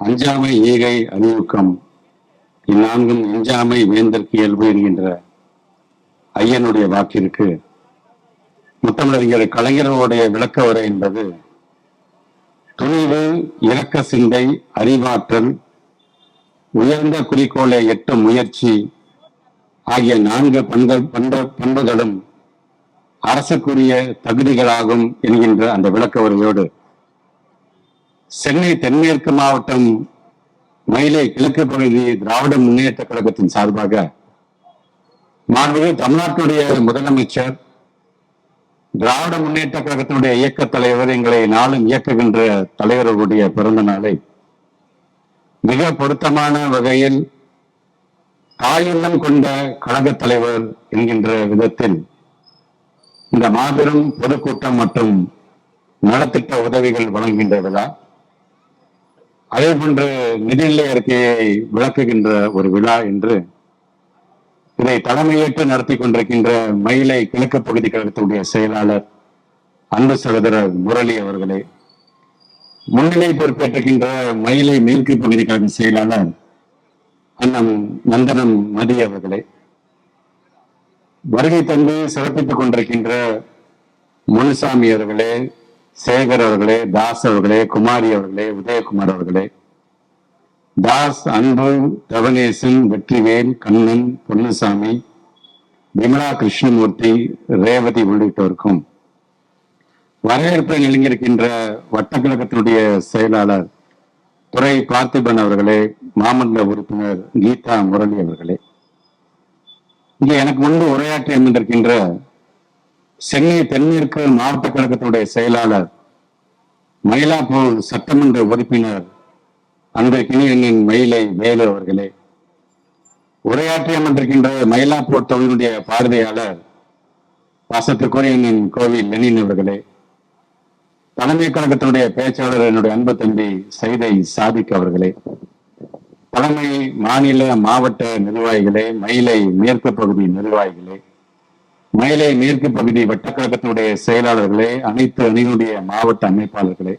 அஞ்சாமை ஈகை அறிவுக்கம் இந்நான்கும் எஞ்சாமை வேந்தற்கு இயல்பு என்கின்ற ஐயனுடைய வாக்கிற்கு. முத்தமிழறிஞர் கலைஞர்களுடைய விளக்க உரை என்பது துணிவு இரக்க சிந்தை அறிவாற்றல் உயர்ந்த குறிக்கோளை எட்டும் முயற்சி ஆகிய நான்கு பண்பு பண்பு பண்புகளும் அரசுக்குரிய தகுதிகளாகும் என்கின்ற அந்த விளக்க உரையோடு சென்னை தென்மேற்கு மாவட்டம் மயிலை கிழக்கு பகுதி திராவிட முன்னேற்ற கழகத்தின் சார்பாக மாண்புமிகு தமிழ்நாட்டுடைய முதலமைச்சர் திராவிட முன்னேற்ற கழகத்தினுடைய இயக்க தலைவர் எங்களை நாளும் இயக்குகின்ற தலைவர்களுடைய பிறந்த நாளை மிக பொருத்தமான வகையில் தாயெண்ணம் கொண்ட கழக தலைவர் என்கின்ற விதத்தில் இந்த மாபெரும் பொதுக்கூட்டம் மற்றும் நலத்திட்ட உதவிகள் வழங்குகின்ற விழா. அதே போன்று நிதிநிலை அறிக்கையை விளக்குகின்ற ஒரு விழா என்று இதை தலைமையேற்று நடத்தி கொண்டிருக்கின்ற மயிலை கிழக்கு பகுதி கழகத்துடைய செயலாளர் அன்பு சகோதரர் முரளி அவர்களே முன்னிலை பொறுப்பேற்றுகின்ற மயிலை மேற்கு பகுதி கழக செயலாளர் அண்ணம் நந்தனம் மதி அவர்களே வருகை தந்து சிறப்பித்துக் கொண்டிருக்கின்ற முனுசாமி அவர்களே சேகர் அவர்களே தாஸ் அவர்களே குமாரி அவர்களே உதயகுமார் அவர்களே. தாஸ் அன்பு தவனேசன் வெற்றிவேல் கண்ணன் பொன்னுசாமி விமலா கிருஷ்ணமூர்த்தி ரேவதி உள்ளிட்டோருக்கும். வரவேற்பை நெருங்கியிருக்கின்ற வட்டக்கழகத்தினுடைய செயலாளர் துறை பார்த்திபன் அவர்களே மாமல்ல உறுப்பினர் கீதா முரளி அவர்களே. இங்கே எனக்கு முன்பு உரையாற்றி அமர்ந்திருக்கின்ற சென்னை தென்மேற்கு மாவட்ட கழகத்தினுடைய செயலாளர் மயிலாப்பூர் சட்டமன்ற உறுப்பினர் அன்றைக்கினியனின் மயிலை வேலு அவர்களே. உரையாற்றி அமர்ந்திருக்கின்ற மயிலாப்பூர் தொகுதியினுடைய பார்வையாளர் வாசத்துக்குரியனின் கோவில் லெனின் அவர்களே. தலைமை கழகத்தினுடைய பேச்சாளர் என்னுடைய அன்பு தம்பி சைதை சாதிக் அவர்களே. தலைமை மாநில மாவட்ட நிர்வாகிகளே மயிலை மேற்கு பகுதி நிர்வாகிகளே. மயிலை மேற்கு பகுதி வட்டக்கழகத்தினுடைய செயலாளர்களே அனைத்து அணிகளுடைய மாவட்ட அமைப்பாளர்களே.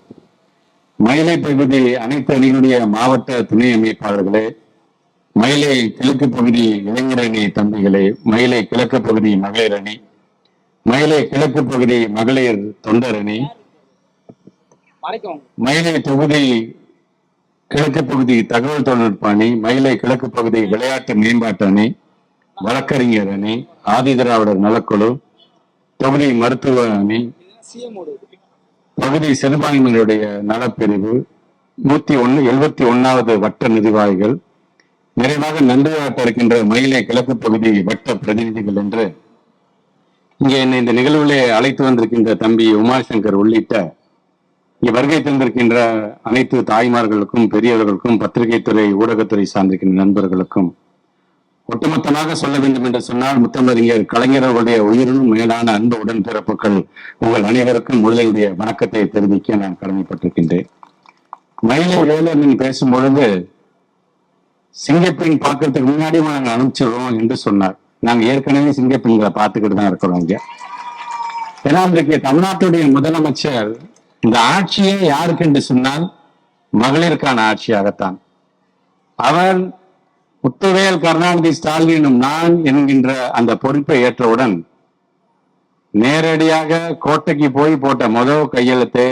மயிலை பகுதி அனைத்து அணிகளுடைய மாவட்ட துணை அமைப்பாளர்களே. மயிலை கிழக்கு பகுதி இளைஞரணி தம்பிகளே மயிலை கிழக்கு பகுதி மகளிர் அணி மயிலை கிழக்கு பகுதி மகளிர் தொண்டர் அணி மயிலை தொகுதி கிழக்கு பகுதி தகவல் தொழில்நுட்ப அணி மயிலை கிழக்கு பகுதி விளையாட்டு மேம்பாட்டு அணி வழக்கறிஞர் அணி ஆதிதிராவிடர் நலக்குழு தொகுதி மருத்துவ அணி பகுதி சிறுபான்மையினுடைய நலப்பிரிவு நூத்தி ஒன்னு எழுபத்தி ஒன்னாவது வட்ட நிர்வாகிகள் நிறைவாக நன்றியாட்ட இருக்கின்ற மயிலை கிழக்கு பகுதி வட்ட பிரதிநிதிகள் என்று இங்கே என்னை இந்த நிகழ்விலே அழைத்து வந்திருக்கின்ற தம்பி உமாசங்கர் உள்ளிட்ட இங்கே வருகை தந்திருக்கின்ற அனைத்து தாய்மார்களுக்கும் பெரியவர்களுக்கும் பத்திரிகை துறை ஊடகத்துறை சார்ந்திருக்கின்ற நண்பர்களுக்கும் ஒட்டுமொத்தமாக சொல்ல வேண்டும் என்று சொன்னால் முத்தமிழறிஞர் கலைஞர் அவர்களுடைய உயிரினும் மேலான அன்பு உடன்பிறப்புகள் உங்கள் அனைவருக்கும் முழுதையுடைய வணக்கத்தை தெரிவிக்க நான் கடமைப்பட்டிருக்கின்றேன். மயிலை வேலன் பேசும் பொழுது சிங்கப்பெண் பார்க்கறதுக்கு முன்னாடி நாங்கள் அனுப்பிச்சிடுறோம் என்று சொன்னார். நாங்கள் ஏற்கனவே சிங்கப்பெண்களை பார்த்துக்கிட்டு தான் இருக்கிறோம் இங்க. ஏன்னா இன்றைக்கு தமிழ்நாட்டுடைய முதலமைச்சர் இந்த ஆட்சியே யாருக்கு என்று சொன்னால் மகளிருக்கான ஆட்சியாகத்தான். அவர் முத்துவேல் கருணாநிதி ஸ்டாலினும் நான் என்கின்ற அந்த பொறுப்பை ஏற்றவுடன் நேரடியாக கோட்டைக்கு போய் போட்ட முதல் கையெழுத்து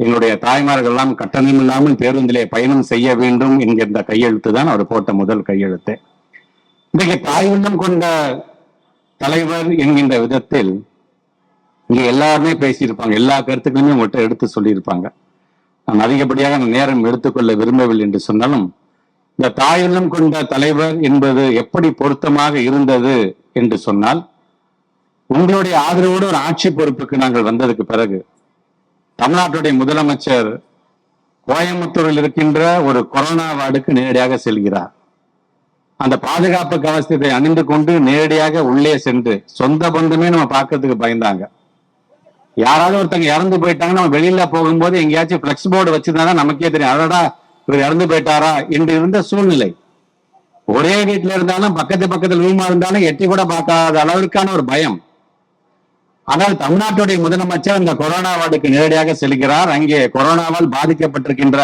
எங்களுடைய தாய்மார்கள் எல்லாம் கட்டணம் இல்லாமல் பேருந்திலே பயணம் செய்ய வேண்டும் என்கின்ற கையெழுத்து தான் அவர் போட்ட முதல் கையெழுத்து. இன்றைக்கு தாய் உள்ளம் கொண்ட தலைவர் என்கின்ற விதத்தில் இங்க எல்லாருமே பேசியிருப்பாங்க. எல்லா கருத்துக்களுமே உங்கள்கிட்ட எடுத்து சொல்லியிருப்பாங்க. நான் அதிகப்படியாக நான் நேரம் எடுத்துக்கொள்ள விரும்பவில்லை என்று சொன்னாலும் இந்த தாயுள்ளம் கொண்ட தலைவர் என்பது எப்படி பொருத்தமாக இருந்தது என்று சொன்னால் உங்களுடைய ஆதரவோடு ஒரு ஆட்சி பொறுப்புக்கு நாங்கள் வந்ததுக்கு பிறகு தமிழ்நாட்டுடைய முதலமைச்சர் கோயம்புத்தூரில் இருக்கின்ற ஒரு கொரோனா வார்டுக்கு நேரடியாக செல்கிறார். அந்த பாதுகாப்பு கவசத்தை அணிந்து கொண்டு நேரடியாக உள்ளே சென்று சொந்த பந்தமே நம்ம பார்க்கறதுக்கு பயந்தாங்க. யாராவது ஒருத்தங்க இறந்து போயிட்டாங்க நம்ம வெளியில போகும்போது எங்கேயாச்சும் பிளெக்ஸ் போர்டு வச்சிருந்தா நமக்கே தெரியும். அதோட இவர் இறந்து போயிட்டாரா என்று இருந்த சூழ்நிலை. ஒரே வீட்டுல இருந்தாலும் பக்கத்து பக்கத்துல ரூமா இருந்தாலும் எட்டி கூட பார்க்காத அளவிற்கான ஒரு பயம். ஆனால் தமிழ்நாட்டுடைய முதலமைச்சர் இந்த கொரோனா வார்டுக்கு நேரடியாக செல்கிறார். அங்கே கொரோனாவால் பாதிக்கப்பட்டிருக்கின்ற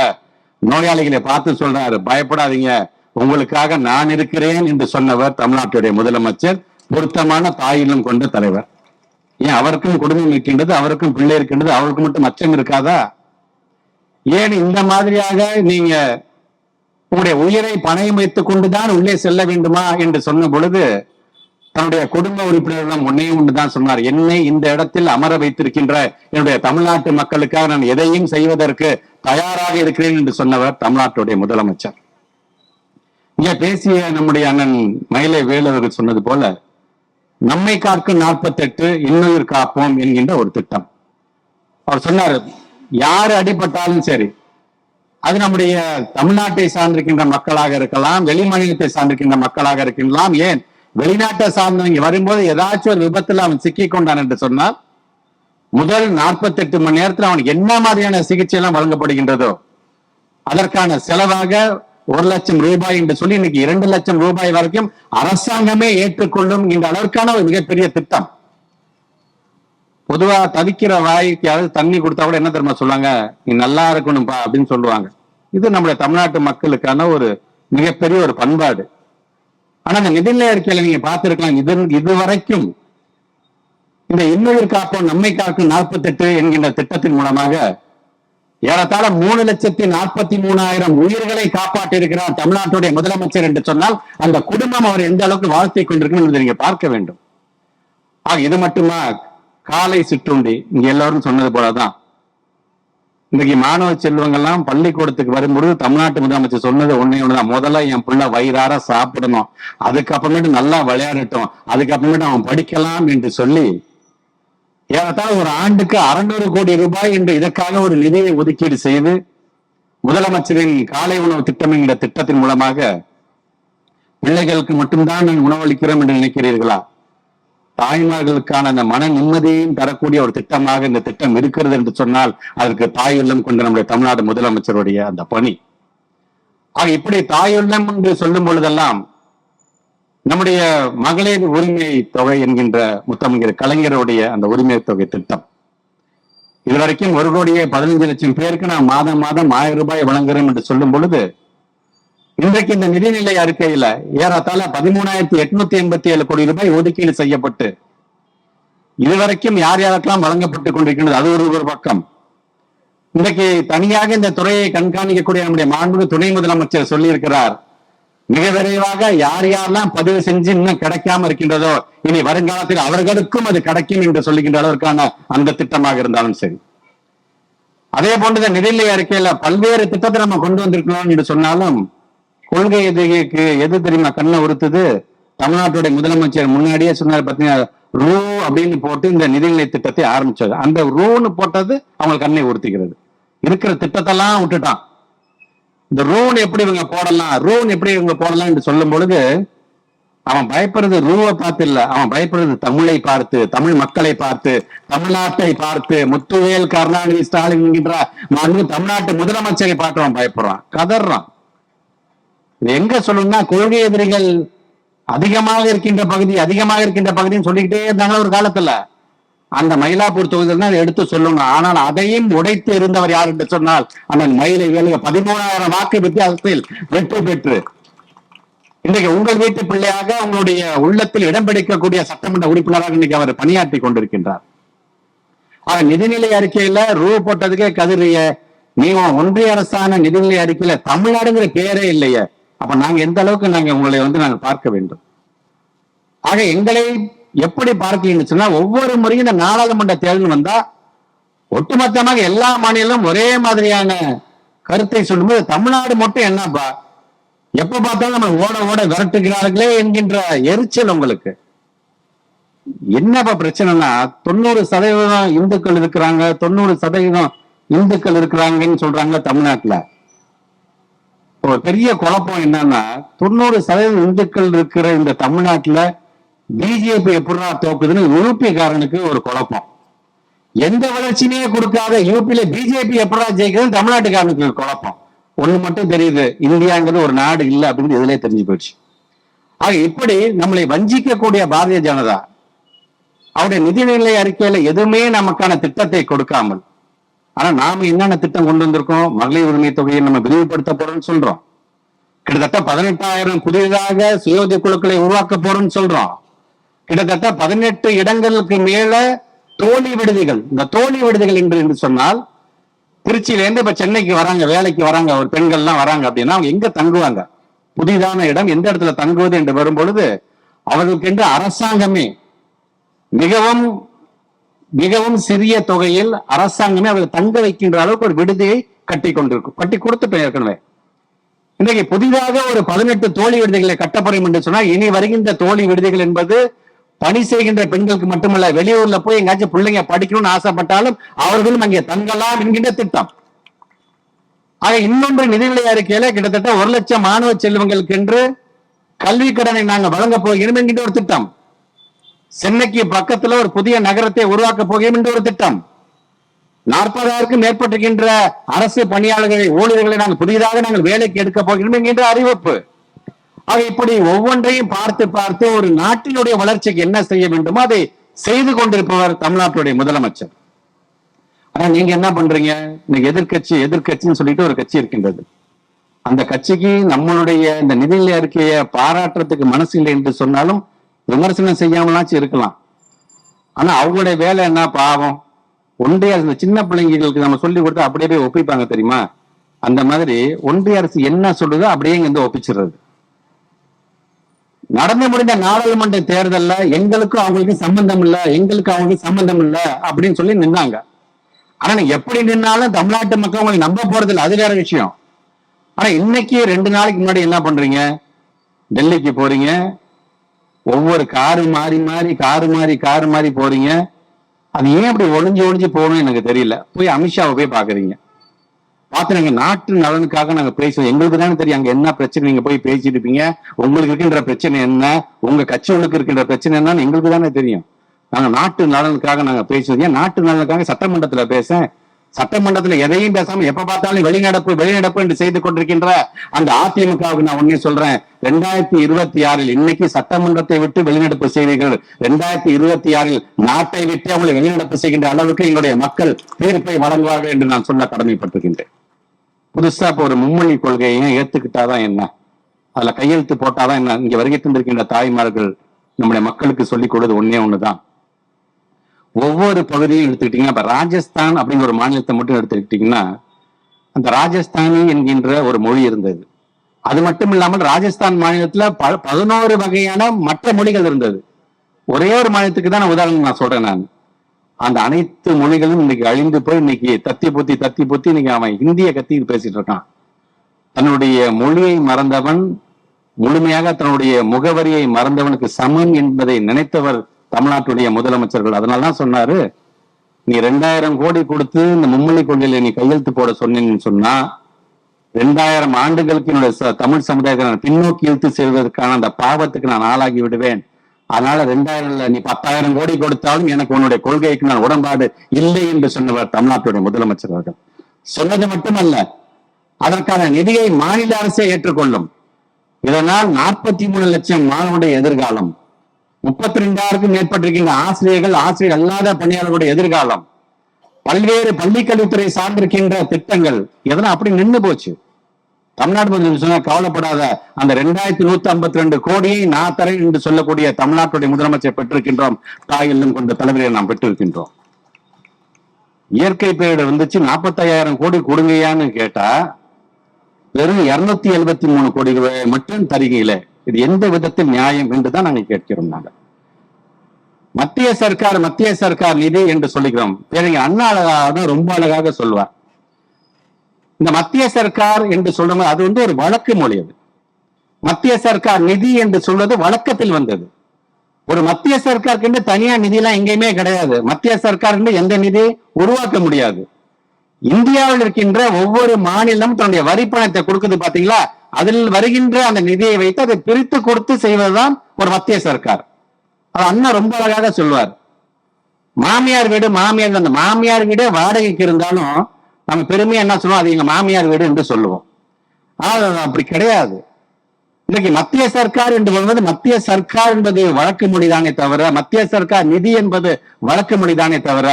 நோயாளிகளை பார்த்து சொல்றாரு பயப்படாதீங்க. உங்களுக்காக நான் இருக்கிறேன் என்று சொன்னவர் தமிழ்நாட்டுடைய முதலமைச்சர். பொருத்தமான தாயிலும் கொண்ட தலைவர். ஏன் அவருக்கும் குடும்பம் இருக்கின்றது அவருக்கும் பிள்ளை இருக்கின்றது அவருக்கு மட்டும் அச்சம் இருக்காதா? ஏன் இந்த மாதிரியாக நீங்க உங்களுடைய உயிரை பணையம் வைத்துக் கொண்டுதான் உள்ளே செல்ல வேண்டுமா என்று சொன்ன பொழுது தன்னுடைய குடும்ப உறுப்பினர்களிடம் ஒன்னே ஒன்றுதான் சொன்னார். என்னை இந்த இடத்தில் அமர வைத்திருக்கின்ற என்னுடைய தமிழ்நாட்டு மக்களுக்காக நான் எதையும் செய்வதற்கு தயாராக இருக்கிறேன் என்று சொன்னவர் தமிழ்நாட்டுடைய முதலமைச்சர். இங்க பேசிய நம்முடைய அண்ணன் மயிலை வேலு அவர்கள் சொன்னது போல நம்மை காக்கும் நாற்பத்தெட்டு இன்னுயிர் காப்போம் என்கின்ற ஒரு திட்டம். அவர் சொன்னார் யார் அடிபட்டாலும் சரி அது நம்முடைய தமிழ்நாட்டை சார்ந்திருக்கின்ற மக்களாக இருக்கலாம் வெளி மாநிலத்தை சார்ந்திருக்கின்ற மக்களாக இருக்கலாம். ஏன்? வெளிநாட்டை சார்ந்தவங்க வரும்போது ஏதாச்சும் ஒரு விபத்துல அவன் சிக்கிக் கொண்டான் என்று சொன்னால் முதல் 48 மணி நேரத்தில் அவனுக்கு என்ன மாதிரியான சிகிச்சை எல்லாம் வழங்கப்படுகின்றதோ அதற்கான செலவாக ஒரு லட்சம் ரூபாய் என்று சொல்லி இன்னைக்கு இரண்டு லட்சம் ரூபாய் வரைக்கும் அரசாங்கமே ஏற்றுக்கொள்ளும் இந்த அளவிற்கான ஒரு மிகப்பெரிய திட்டம். பொதுவா தவிக்கிற வாய்க்காவது தண்ணி கொடுத்தா கூட என்ன தெரியுமா சொல்லுவாங்க? நீ நல்லா இருக்கணும்பா அப்படின்னு சொல்லுவாங்க. இது நம்முடைய தமிழ்நாட்டு மக்களுக்கான ஒரு மிகப்பெரிய ஒரு பண்பாடு. ஆனா இந்த நிதிநிலை அறிக்கையில நீங்க பார்த்திருக்கலாம் இது இதுவரைக்கும் இந்த இன்னுயிர் காப்போம் நம்மை காக்கும் நாற்பத்தெட்டு என்கின்ற திட்டத்தின் மூலமாக ஏறத்தாழ மூணு லட்சத்தி நாற்பத்தி மூணாயிரம் உயிர்களை காப்பாற்றி இருக்கிறார் தமிழ்நாட்டுடைய முதலமைச்சர் என்று சொன்னால் அந்த குடும்பம் அவர் எந்த அளவுக்கு வாழ்த்தை கொண்டிருக்கும் என்பதை நீங்க பார்க்க வேண்டும். ஆக இது மட்டுமா காலை சிற்றுண்டி இங்க எல்லாரும் சொன்னது போலதான். இன்னைக்கு மாணவ செல்வங்கள்லாம் பள்ளிக்கூடத்துக்கு வரும்பொழுது தமிழ்நாட்டு முதலமைச்சர் சொன்னது ஒன்னே ஒண்ணுதான். முதல்ல என் பிள்ளை வயிறார சாப்பிடணும். அதுக்கப்புறமேட்டு நல்லா விளையாடட்டும். அதுக்கப்புறமேட்டு அவன் படிக்கலாம் என்று சொல்லி ஏறத்தாழ ஒரு ஆண்டுக்கு அறுநூறு கோடி ரூபாய் என்று இதற்காக ஒரு நிதியை ஒதுக்கீடு செய்து முதலமைச்சரின் காலை உணவு திட்டம் என்கிற திட்டத்தின் மூலமாக பிள்ளைகளுக்கு மட்டும்தான் நான் உணவளிக்கிறோம் என்று நினைக்கிறீர்களா? தாய்மார்களுக்கான அந்த மன நிம்மதியையும் தரக்கூடிய ஒரு திட்டமாக இந்த திட்டம் இருக்கிறது என்று சொன்னால் அதற்கு தாயுள்ளம் கொண்ட நம்முடைய தமிழ்நாடு முதலமைச்சருடைய அந்த பணி. ஆக இப்படி தாயுள்ளம் என்று சொல்லும் பொழுதெல்லாம் நம்முடைய மகளிர் உரிமை தொகை என்கின்ற முத்தமிழர் கலைஞருடைய அந்த உரிமை தொகை திட்டம். இதுவரைக்கும் ஒரு கோடியே பதினஞ்சு லட்சம் பேருக்கு நான் மாதம் மாதம் ஆயிரம் ரூபாய் வழங்குறோம் என்று சொல்லும் பொழுது இன்றைக்கு இந்த நிதிநிலை அறிக்கையில ஏறத்தாழ பதிமூணாயிரத்தி எட்நூத்தி எண்பத்தி ஏழு கோடி ரூபாய் ஒதுக்கீடு செய்யப்பட்டு இதுவரைக்கும் யார் யாருக்கெல்லாம் வழங்கப்பட்டுக் கொண்டிருக்கின்றது? அது ஒரு ஒரு பக்கம். இன்றைக்கு தனியாக இந்த துறையை கண்காணிக்கக்கூடிய நம்முடைய மாண்பு துணை முதலமைச்சர் சொல்லியிருக்கிறார் மிக விரைவாக யார் யாரெல்லாம் பதிவு செஞ்சு இன்னும் கிடைக்காம இருக்கின்றதோ இனி வருங்காலத்தில் அவர்களுக்கும் அது கிடைக்கும் என்று சொல்லுகின்ற அளவிற்கான அந்த திட்டமாக இருந்தாலும் சரி. அதே போன்று நிதிநிலை அறிக்கையில பல்வேறு திட்டத்தை நம்ம கொண்டு வந்திருக்கிறோம் என்று சொன்னாலும் கொள்கை எதுக்கு எது தெரியுமா கண்ணை உறுத்துது? தமிழ்நாட்டுடைய முதலமைச்சர் முன்னாடியே சொன்னார் பாத்தீங்கன்னா ரூ அப்படின்னு போட்டு இந்த நிதிநிலை திட்டத்தை ஆரம்பிச்சது அந்த ரூன்னு போட்டது அவங்க கண்ணை உறுத்திக்கிறது. இருக்கிற திட்டத்தெல்லாம் விட்டுட்டான். இந்த ரூன் எப்படி இவங்க போடலாம் ரூன் எப்படி இவங்க போடலாம் என்று சொல்லும் பொழுது அவன் பயப்படுறது ரூவை பார்த்து இல்ல அவன் பயப்படுறது தமிழை பார்த்து தமிழ் மக்களை பார்த்து தமிழ்நாட்டை பார்த்து முத்துவேல் கருணாநிதி ஸ்டாலின் என்கின்ற தமிழ்நாட்டு முதலமைச்சரை பார்த்து அவன் பயப்படுறான் கதறான். எங்க சொல்லணும்னா கொள்கை எதிரிகள் அதிகமாக இருக்கின்ற பகுதி அதிகமாக இருக்கின்ற பகுதின்னு சொல்லிக்கிட்டே இருந்தாங்க ஒரு காலத்துல? அந்த மயிலாப்பூர் தொகுதியில் தான் எடுத்து சொல்லுங்க ஆனால் அதையும் உடைத்து இருந்தவர் யார் என்று சொன்னால் அண்ணன் மயிலை வேலுக பதிமூணாயிரம் வாக்கு வித்தியாசத்தில் வெற்றி பெற்று இன்றைக்கு உங்கள் வீட்டு பிள்ளையாக உங்களுடைய உள்ளத்தில் இடம் பிடிக்கக்கூடிய சட்டமன்ற உறுப்பினராக இன்னைக்கு அவர் பணியாற்றி கொண்டிருக்கின்றார். ஆக நிதிநிலை அறிக்கையில ரூ போட்டதுக்கே கதிரிய நீ ஒன்றிய அரசான நிதிநிலை அறிக்கையில தமிழ்நாடுங்கிற பேரே இல்லையே. அப்ப நாங்க எந்த அளவுக்கு நாங்க உங்களை வந்து நாங்க பார்க்க வேண்டும்? ஆக எங்களை எப்படி பார்க்கலன்னு சொன்னா ஒவ்வொரு முறையும் இந்த நாடாளுமன்ற தேர்தல் வந்தா ஒட்டுமொத்தமாக எல்லா மாநிலமும் ஒரே மாதிரியான கருத்தை சொல்லும்போது தமிழ்நாடு மட்டும் என்னப்பா? எப்ப பார்த்தாலும் நம்ம ஓட ஓட விரட்டுகிறார்களே என்கின்ற எரிச்சல் உங்களுக்கு. என்னப்பா பிரச்சனைனா தொண்ணூறு சதவீதம் இந்துக்கள் இருக்கிறாங்க தொண்ணூறு சதவீதம் இந்துக்கள் இருக்கிறாங்கன்னு சொல்றாங்க தமிழ்நாட்டுல. ஒரு பெரிய குழப்பம் என்னன்னா தொண்ணூறு சதவீதம் இந்துக்கள் இருக்கிற இந்த தமிழ்நாட்டுல பிஜேபி எப்படிடா தோக்குதுன்னு யூபிக்காரனுக்கு ஒரு குழப்பம். எந்த வளர்ச்சியுமே கொடுக்காத யூபியில பிஜேபி எப்படா ஜெயிக்குதுன்னு தமிழ்நாட்டுக்காரனுக்கு ஒரு குழப்பம். ஒண்ணு மட்டும் தெரியுது இந்தியாங்கிறது ஒரு நாடு இல்லை அப்படின்னு இதுலயே தெரிஞ்சு போயிடுச்சு. ஆக இப்படி நம்மளை வஞ்சிக்கக்கூடிய பாரதிய ஜனதா அவருடைய நிதிநிலை அறிக்கையில எதுவுமே நமக்கான திட்டத்தை கொடுக்காமல் ஆனா நாம என்னென்ன திட்டம் கொண்டு வந்திருக்கோம்? மகளிர் உரிமை தொகையை நம்ம விரிவுபடுத்த போறோம்னு சொல்றோம். கிட்டத்தட்ட பதினெட்டாயிரம் புதிதாக சுயோதய குழுக்களை உருவாக்க போறோம்னு சொல்றோம். கிட்டத்தட்ட பதினெட்டு இடங்களுக்கு மேல தோழி விடுதிகள் இந்த தோழி விடுதிகள் என்று என்று சொன்னால் திருச்சியில இருந்து இப்ப சென்னைக்கு வராங்க வேலைக்கு வராங்க ஒரு பெண்கள் எல்லாம் வராங்க அப்படின்னா அவங்க எங்க தங்குவாங்க? புதிதான இடம் எந்த இடத்துல தங்குவது என்று வரும் பொழுது அவர்களுக்கென்று அரசாங்கமே மிகவும் மிகவும் சிறிய தொகையில் அரசாங்கமே அவர்கள் தங்க வைக்கின்ற அளவுக்கு ஒரு விடுதியை கட்டி கொண்டிருக்கும் கட்டி கொடுத்துட்டோம் ஏற்கனவே. இன்றைக்கு புதிதாக ஒரு பதினெட்டு தோழி விடுதிகளை கட்டப்படும் என்று சொன்னால் இனி வருகின்ற தோழி விடுதிகள் என்பது பணி செய்கின்ற பெண்களுக்கு மட்டுமல்ல வெளியூர்ல போய் எங்காச்சும் பிள்ளைங்க படிக்கணும்னு ஆசைப்பட்டாலும் அவர்களும் அங்கே தங்கலாம் என்கின்ற திட்டம். ஆக இன்னொன்று நிதிநிலை அறிக்கையில கிட்டத்தட்ட ஒரு லட்சம் மாணவ செல்வங்களுக்கு என்று கல்வி கடனை நாங்கள் வழங்க போகிறோம் என்கின்ற ஒரு திட்டம். சென்னைக்கு பக்கத்துல ஒரு புதிய நகரத்தை உருவாக்க போகிறோம் என்ற ஒரு திட்டம். நாற்பதாயிரக்கும் மேற்பட்டிருக்கின்ற அரசு பணியாளர்களை ஊழியர்களை நாங்கள் புதிதாக நாங்கள் வேலைக்கு எடுக்க போகிறோம் என்கின்ற அறிவிப்பு. ஆக இப்படி ஒவ்வொன்றையும் பார்த்து பார்த்து ஒரு நாட்டினுடைய வளர்ச்சிக்கு என்ன செய்ய வேண்டுமோ அதை செய்து கொண்டிருப்பவர் தமிழ்நாட்டுடைய முதலமைச்சர். ஆனா நீங்க என்ன பண்றீங்க? இன்னைக்கு எதிர்கட்சி எதிர்கட்சின்னு சொல்லிட்டு ஒரு கட்சி இருக்கின்றது. அந்த கட்சிக்கு நம்மளுடைய இந்த நிதிநிலை அறிக்கையை பாராட்டுறதுக்கு மனசு இல்லை என்று சொன்னாலும் விமர்சனம் செய்யாமலாச்சும் இருக்கலாம். ஆனா அவங்களுடைய வேலை என்ன? பாவம். ஒன்றிய அரசு சின்ன பிள்ளைங்களுக்கு நம்ம சொல்லி கொடுத்தா அப்படியே போய் ஒப்பிப்பாங்க தெரியுமா? அந்த மாதிரி ஒன்றிய அரசு என்ன சொல்லுதோ அப்படியே இங்க வந்து ஒப்பிச்சிடுறது. நடந்து முடிந்த நாடாளுமன்ற தேர்தல்ல எங்களுக்கும் அவங்களுக்கும் சம்பந்தம் இல்ல எங்களுக்கு அவங்களுக்கு சம்பந்தம் இல்ல அப்படின்னு சொல்லி நின்னாங்க. ஆனா எப்படி நின்னாலும் தமிழ்நாட்டு மக்கள் உங்களை நம்ப போறது இல்லை அது வேற விஷயம். ஆனா இன்னைக்கு ரெண்டு நாளைக்கு முன்னாடி என்ன பண்றீங்க? டெல்லிக்கு போறீங்க ஒவ்வொரு காரு மாறி மாறி காரு மாறி காரு மாறி போறீங்க. அது ஏன் அப்படி ஒளிஞ்சு ஒளிஞ்சு போகணும்னு எனக்கு தெரியல. போய் அமித்ஷாவை போய் பாக்குறீங்க. பார்த்து நாங்க நாட்டு நலனுக்காக நாங்க பேசுவோம். எங்களுக்கு தானே தெரியும் அங்க என்ன பிரச்சனை நீங்க போய் பேசிட்டு இருப்பீங்க. உங்களுக்கு இருக்கின்ற பிரச்சனை என்ன? உங்க கட்சிகளுக்கு இருக்கின்ற பிரச்சனை என்னன்னு எங்களுக்கு தானே தெரியும். நாங்க நாட்டு நலனுக்காக நாங்க பேசுவோம். ஏன் நாட்டு நலனுக்காக சட்டமன்றத்துல பேச? சட்டமன்றத்துல எதையும் பேசாம எப்ப பார்த்தாலும் வெளிநடப்பு வெளிநடப்பு என்று செய்து கொண்டிருக்கின்ற அந்த அதிமுகவுக்கு நான் ஒன்னே சொல்றேன். ரெண்டாயிரத்தி இருபத்தி ஆறில் இன்னைக்கு சட்டமன்றத்தை விட்டு வெளிநடப்பு செய்வீர்கள் ரெண்டாயிரத்தி இருபத்தி ஆறில் நாட்டை விட்டு அவங்களை வெளிநடப்பு செய்கின்ற அளவுக்கு எங்களுடைய மக்கள் தீர்ப்பை வழங்குவார்கள் என்று நான் சொல்ல கடமைப்பட்டிருக்கின்றேன். புதுசா இப்ப ஒரு மும்மொழி கொள்கையை ஏத்துக்கிட்டாதான் என்ன? அதுல கையெழுத்து போட்டாதான் என்ன? இங்க வருகை தந்திருக்கின்ற தாய்மார்கள் நம்முடைய மக்களுக்கு சொல்லிக் கொடுது ஒன்னே ஒண்ணுதான். ஒவ்வொரு பகுதியும் எடுத்துக்கிட்டீங்கன்னா இப்ப ராஜஸ்தான் அப்படிங்கிற ஒரு மாநிலத்தை மட்டும் எடுத்துக்கிட்டீங்கன்னா அந்த ராஜஸ்தானி என்கின்ற ஒரு மொழி இருந்தது. அது மட்டும் இல்லாமல் ராஜஸ்தான் மாநிலத்துல ப- பதினோரு வகையான மற்ற மொழிகள் இருந்தது. ஒரே ஒரு மாநிலத்துக்கு தான் நான் உதாரணம் நான் சொல்றேன் நான். அந்த அனைத்து மொழிகளும் இன்னைக்கு அழிந்து போய் இன்னைக்கு தத்தி புத்தி தத்தி புத்தி இன்னைக்கு அவன் இந்திய கத்தி பேசிட்டு இருக்கான். தன்னுடைய மொழியை மறந்தவன் முழுமையாக தன்னுடைய முகவரியை மறந்தவனுக்கு சமன் என்பதை நினைத்தவர் தமிழ்நாட்டுடைய முதலமைச்சர்கள். அதனாலதான் சொன்னாரு நீ ரெண்டாயிரம் கோடி கொடுத்து இந்த மும்மொழி கொள்கையில நீ கையெழுத்து போட சொன்னீங்கன்னு சொன்னா ரெண்டாயிரம் ஆண்டுகளுக்கு என்னுடைய தமிழ் சமுதாயத்தை நான் பின்னோக்கி இழுத்து செல்வதற்கான அந்த பாவத்துக்கு நான் ஆளாகி விடுவேன். அதனால ரெண்டாயிரம் நீ பத்தாயிரம் கோடி கொடுத்தாலும் எனக்கு உன்னுடைய கொள்கைக்கு நான் உடன்பாடு இல்லை என்று சொன்னவர் தமிழ்நாட்டுடைய முதலமைச்சர் அவர்கள். சொன்னது மட்டுமல்ல அதற்கான நிதியை மாநில அரசே ஏற்றுக்கொள்ளும். இதனால் நாற்பத்தி மூணு லட்சம் மாணவனுடைய எதிர்காலம். முப்பத்தி ரெண்டாயிரத்துக்கும் மேற்பட்டிருக்கின்ற ஆசிரியர்கள் ஆசிரியர் அல்லாத பணியாளர்களுடைய எதிர்காலம். பல்வேறு பள்ளிக்கல்வித்துறை சார்ந்திருக்கின்ற திட்டங்கள் எதனா அப்படி நின்று போச்சு. தமிழ்நாடு முதலமைச்சர் சொன்னா கவலைப்படாத அந்த ரெண்டாயிரத்தி நூத்தி ஐம்பத்தி ரெண்டு கோடியை நான் தரேன் என்று சொல்லக்கூடிய தமிழ்நாட்டுடைய முதலமைச்சர் பெற்றிருக்கின்றோம். தாயிலும் கொண்ட தலைவரை நாம் பெற்றிருக்கின்றோம். இயற்கை பேரிடர் வந்துச்சு நாற்பத்தையாயிரம் கோடி கொடுங்கயான்னு கேட்டா வெறும் இருநூத்தி எழுபத்தி மூணு கோடி ரூபாய் மட்டும் தருகையில. இது எந்த விதத்தில் நியாயம் என்றுதான் நாங்கள் கேட்கிறோம் நாங்கள். மத்திய சர்க்கார் மத்திய சர்க்கார் நிதி என்று சொல்லுகிறோம். பேரங்க அண்ணா அழகாக ரொம்ப அழகாக சொல்வார் இந்த மத்திய சர்க்கார் என்று சொல்றது அது வந்து ஒரு வழக்கு மொழி அது. மத்திய சர்க்கார் நிதி என்று சொல்வது வழக்கத்தில் வந்தது. ஒரு மத்திய சர்க்காருக்கு நிதி எல்லாம் எங்கேயுமே கிடையாது. மத்திய சர்க்கார் எந்த நிதி உருவாக்க முடியாது. இந்தியாவில் இருக்கின்ற ஒவ்வொரு மாநிலம் தன்னுடைய வரி பணத்தை கொடுக்குது பாத்தீங்களா அதில் வருகின்ற அந்த நிதியை வைத்து அதை பிரித்து கொடுத்து செய்வதுதான் ஒரு மத்திய சர்க்கார். அது அண்ணா ரொம்ப அழகாக சொல்வார். மாமியார் வீடு மாமியார் அந்த மாமியார் வீடு வாடகைக்கு இருந்தாலும் நம்ம பெருமையா என்ன சொல்லுவோம்? அது எங்க மாமியார் வீடு என்று சொல்லுவோம். ஆனால் அப்படி கிடையாது. இன்னைக்கு மத்திய சர்க்கார் என்று சொல்வது மத்திய சர்க்கார் என்பது வழக்கு மொழிதானே தவிர மத்திய சர்க்கார் நிதி என்பது வழக்கு மொழிதானே தவிர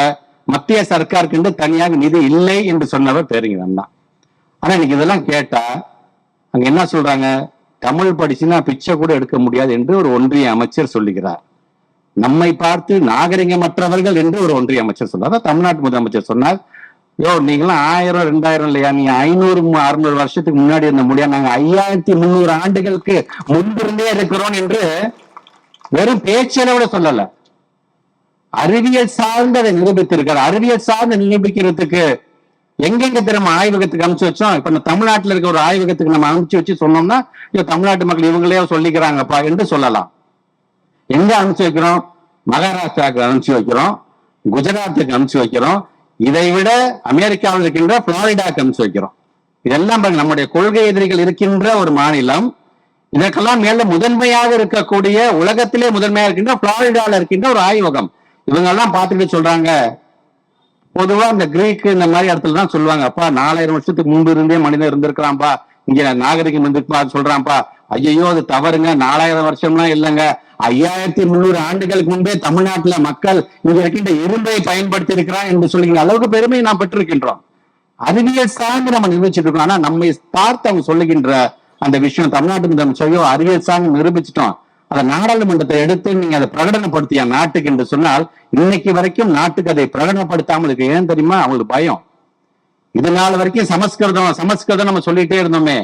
மத்திய சர்க்காருக்கு என்று தனியாக நிதி இல்லை என்று சொன்னவர் தெரியுங்க தான் ஆனா இன்னைக்கு இதெல்லாம் கேட்டா அங்க என்ன சொல்றாங்க? தமிழ் படிச்சுன்னா பிச்சை கூட எடுக்க முடியாது என்று ஒரு ஒன்றிய அமைச்சர் சொல்லுகிறார். நம்மை பார்த்து நாகரிகமற்றவர்கள் என்று ஒரு ஒன்றிய அமைச்சர் சொன்னார் தமிழ்நாட்டு முதலமைச்சர் சொன்னார். யோ நீங்களாம் ஆயிரம் ரெண்டாயிரம் இல்லையா? நீங்க ஐநூறு அறுநூறு வருஷத்துக்கு முன்னாடி இருந்த முடியாது நாங்க ஐயாயிரத்தி முந்நூறு ஆண்டுகளுக்கு முன்பிருந்தே இருக்கிறோம் என்று வெறும் பேச்சளவுல சொல்லல. அறிவியல் சார்ந்து அதை நிரூபித்திருக்கிறார். அறிவியல் சார்ந்து நிரூபிக்கிறதுக்கு எங்கெங்க திறமை ஆய்வகத்துக்கு அனுப்பிச்சு வச்சோம்? இப்ப நம்ம தமிழ்நாட்டுல இருக்க ஒரு ஆய்வகத்துக்கு நம்ம அனுப்பிச்சு வச்சு சொன்னோம்னா ஐயோ தமிழ்நாட்டு மக்கள் இவங்களே சொல்லிக்கிறாங்கப்பா என்று சொல்லலாம். எங்க அனுப்பிச்சு வைக்கிறோம்? மகாராஷ்டிராவுக்கு அனுப்பிச்சு வைக்கிறோம். குஜராத்துக்கு அனுப்பிச்சு வைக்கிறோம். இதை விட அமெரிக்காவில் இருக்கின்ற புளோரிடாக்கு அனுப்பிச்சு வைக்கிறோம். இதெல்லாம் பாருங்க நம்முடைய கொள்கை எதிரிகள் இருக்கின்ற ஒரு மாநிலம். இதற்கெல்லாம் மேல முதன்மையாக இருக்கக்கூடிய உலகத்திலே முதன்மையாக இருக்கின்ற புளோரிடால இருக்கின்ற ஒரு ஆய்வகம். இவங்க எல்லாம் பார்த்துட்டு சொல்றாங்க பொதுவா இந்த கிரீக் இந்த மாதிரி இடத்துல தான் சொல்லுவாங்க. அப்பா நாலாயிரம் வருஷத்துக்கு முன்பு இருந்தே மனிதன் இருந்திருக்கலாம்ப்பா இங்க நாகரிகம் இருந்திருப்பா சொல்றான்ப்பா ஐயோ அது தவறுங்க. நாலாயிரம் வருஷம்லாம் இல்லைங்க. ஐயாயிரத்தி முந்நூறு ஆண்டுகளுக்கு முன்பே தமிழ்நாட்டுல மக்கள் இங்க இருக்கின்ற இரும்பை பயன்படுத்தி இருக்கிறான் என்று சொல்லுகிற அளவுக்கு பெருமை நாம் பெற்றிருக்கின்றோம். அறிவியல் சார்ந்து நம்ம நிரூபிச்சிட்டு இருக்கோம். ஆனா நம்மை பார்த்து அவங்க சொல்லுகின்ற அந்த விஷயம் தமிழ்நாட்டு முதலமைச்சரையோ அறிவியல் சார்ந்து நிரூபிச்சிட்டோம். அதை நாடாளுமன்றத்தை எடுத்து நீங்க அதை பிரகடனப்படுத்திய நாட்டுக்கு என்று சொன்னால் இன்னைக்கு வரைக்கும் நாட்டுக்கு அதை பிரகடனப்படுத்தாமல் இருக்கு. ஏன் தெரியுமா? அவங்களுக்கு பயம். இது நாள் வரைக்கும் சமஸ்கிருதம் சமஸ்கிருதம் நம்ம சொல்லிட்டே இருந்தோமே.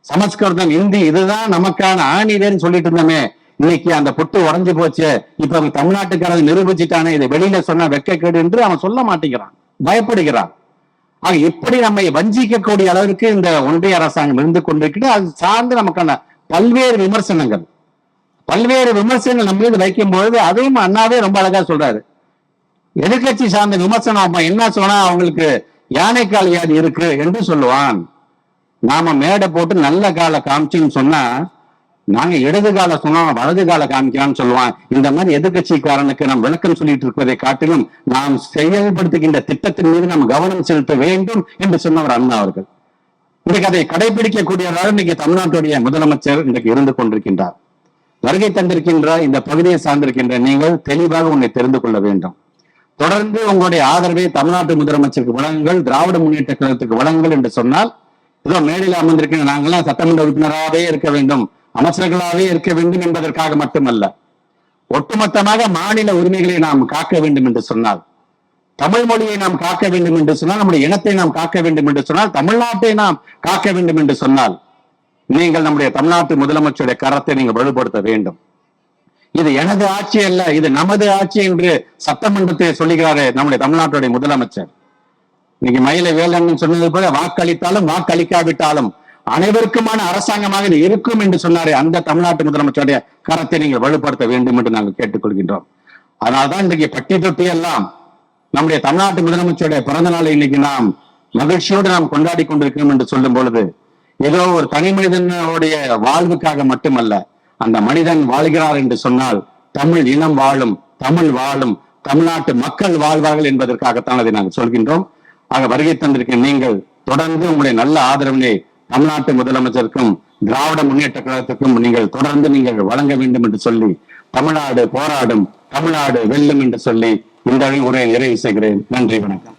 சமஸ்கிருதம் இந்தி இதுதான் நமக்கான ஆணிவேன்னு சொல்லிட்டு இருந்தோமே. இன்னைக்கு அந்த புட்டு உடைஞ்சு போச்சு. இப்ப அவங்க தமிழ்நாட்டுக்காரன் நிரூபிச்சுட்டானே. இதை வெளியில சொன்னா வெக்கக்கேடு என்று அவன் சொல்ல மாட்டேங்கிறான். பயப்படுகிறான். ஆக எப்படி நம்மை வஞ்சிக்கக்கூடிய அளவிற்கு இந்த ஒன்றிய அரசாங்கம் இருந்து கொண்டிருக்கிறது. அது சார்ந்து நமக்கான பல்வேறு விமர்சனங்கள். பல்வேறு விமர்சனங்கள் நம்ம மீது வைக்கும் பொழுது அதையும் அண்ணாவே ரொம்ப அழகா சொல்றாரு. எதிர்கட்சி சார்ந்த விமர்சனம் அப்ப என்ன சொன்னா அவங்களுக்கு யானைக்கால் வியாதி இருக்கு என்று சொல்லுவான். நாம மேடை போட்டு நல்ல கால காமிச்சுன்னு சொன்னா நாங்க இடது கால சொன்னோம் வலது கால காமிக்கலாம்னு சொல்லுவான். இந்த மாதிரி எதிர்கட்சிக்காரனுக்கு நாம் விளக்கம் சொல்லிட்டு இருப்பதை காட்டிலும் நாம் செயல்படுத்துகின்ற திட்டத்தின் மீது நாம் கவனம் செலுத்த வேண்டும் என்று சொன்னவர் அண்ணா அவர்கள். இன்றைக்கு அதை கடைபிடிக்கக்கூடியவராக இன்னைக்கு தமிழ்நாட்டுடைய முதலமைச்சர் இன்றைக்கு இருந்து கொண்டிருக்கின்றார். வருகை தந்திருக்கின்ற இந்த பகுதியை சார்ந்திருக்கின்ற நீங்கள் தெளிவாக உன்னை தெரிந்து கொள்ள வேண்டும். தொடர்ந்து உங்களுடைய ஆதரவை தமிழ்நாட்டு முதலமைச்சருக்கு வழங்குங்கள் திராவிட முன்னேற்ற கழகத்துக்கு வழங்குங்கள் என்று சொன்னால் ஏதோ மேடையில் அமர்ந்திருக்கிற நாங்களாம் சட்டமன்ற உறுப்பினராகவே இருக்க வேண்டும் அமைச்சர்களாகவே இருக்க வேண்டும் என்பதற்காக மட்டுமல்ல ஒட்டுமொத்தமாக மாநில உரிமைகளை நாம் காக்க வேண்டும் என்று சொன்னால் தமிழ் மொழியை நாம் காக்க வேண்டும் என்று சொன்னால் நம்முடைய இனத்தை நாம் காக்க வேண்டும் என்று சொன்னால் தமிழ்நாட்டை நாம் காக்க வேண்டும் என்று சொன்னால் நீங்கள் நம்முடைய தமிழ்நாட்டு முதலமைச்சருடைய கரத்தை நீங்கள் வலுப்படுத்த வேண்டும். இது எனது ஆட்சி அல்ல இது நமது ஆட்சி என்று சட்டமன்றத்தை சொல்லுகிறாரு நம்முடைய தமிழ்நாட்டுடைய முதலமைச்சர். இன்னைக்கு மயில வேலன் சொன்னது போல வாக்களித்தாலும் வாக்களிக்காவிட்டாலும் அனைவருக்குமான அரசாங்கமாக இது இருக்கும் என்று சொன்னாரே அந்த தமிழ்நாட்டு முதலமைச்சருடைய கரத்தை நீங்கள் வலுப்படுத்த வேண்டும் என்று நாங்கள் கேட்டுக்கொள்கின்றோம். அதனால்தான் இன்றைக்கு பட்டி தொட்டி எல்லாம் நம்முடைய தமிழ்நாட்டு முதலமைச்சருடைய பிறந்த நாளை இன்னைக்கு நாம் மகிழ்ச்சியோடு நாம் கொண்டாடி கொண்டிருக்கிறோம் என்று சொல்லும் பொழுது ஏதோ ஒரு தனி மனிதனுடைய வாழ்வுக்காக மட்டுமல்ல அந்த மனிதன் வாழ்கிறார் என்று சொன்னால் தமிழ் இனம் வாழும் தமிழ் வாழும் தமிழ்நாட்டு மக்கள் வாழ்வார்கள் என்பதற்காகத்தான் அதை நாங்கள் சொல்கின்றோம். ஆக வருகை தந்திருக்க நீங்கள் தொடர்ந்து உங்களுடைய நல்ல ஆதரவினை தமிழ்நாட்டு முதலமைச்சருக்கும் திராவிட முன்னேற்ற கழகத்துக்கும் நீங்கள் தொடர்ந்து நீங்கள் வழங்க வேண்டும் என்று சொல்லி தமிழ்நாடு போராடும் தமிழ்நாடு வெல்லும் என்று சொல்லி இந்த உரையை நிறைவு செய்கிறேன். நன்றி வணக்கம்.